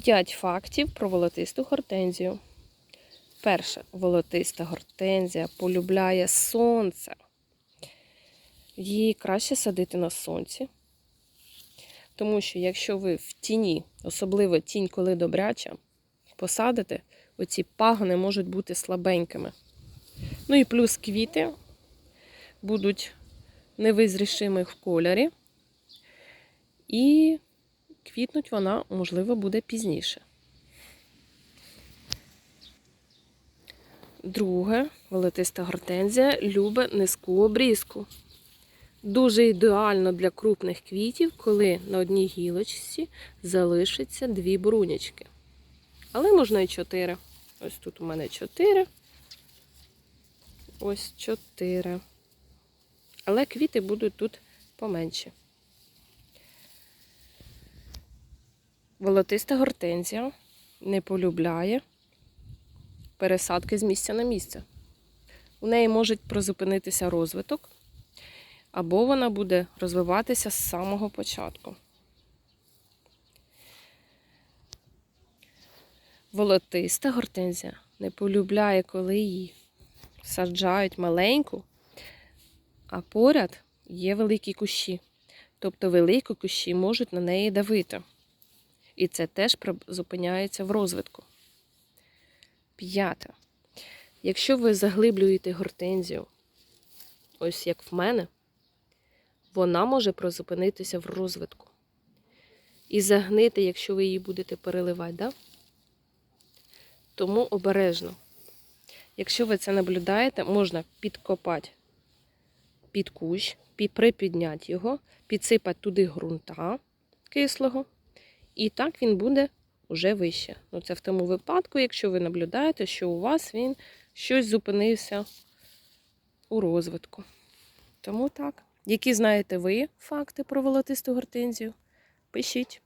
5 фактів про волотисту гортензію. Перше, волотиста гортензія полюбляє сонце. Її краще садити на сонці. Тому що якщо ви в тіні, особливо тінь, коли добряча, посадите, оці пагони можуть бути слабенькими. Ну і плюс квіти будуть невизрішими в кольорі. І квітнуть вона, можливо, буде пізніше. Друге, волотиста гортензія любить низьку обрізку. Дуже ідеально для крупних квітів, коли на одній гілочці залишиться дві брунячки. Але можна і чотири. Ось тут у мене чотири. Ось чотири. Але квіти будуть тут поменші. Волотиста гортензія не полюбляє пересадки з місця на місце. У неї може призупинитися розвиток, або вона буде розвиватися з самого початку. Волотиста гортензія не полюбляє, коли її саджають маленьку, а поряд є великі кущі. Тобто великі кущі можуть на неї давити. І це теж зупиняється в розвитку. П'яте. Якщо ви заглиблюєте гортензію, ось як в мене, вона може призупинитися в розвитку. І загнити, якщо ви її будете переливати, да? тому обережно. Якщо ви це наблюдаєте, можна підкопати під кущ, припідняти його, підсипати туди ґрунта кислого. І так він буде вже вище. Ну, це в тому випадку, якщо ви наблюдаєте, що у вас він щось зупинився у розвитку. Тому так. Які знаєте ви факти про волотисту гортензію? Пишіть.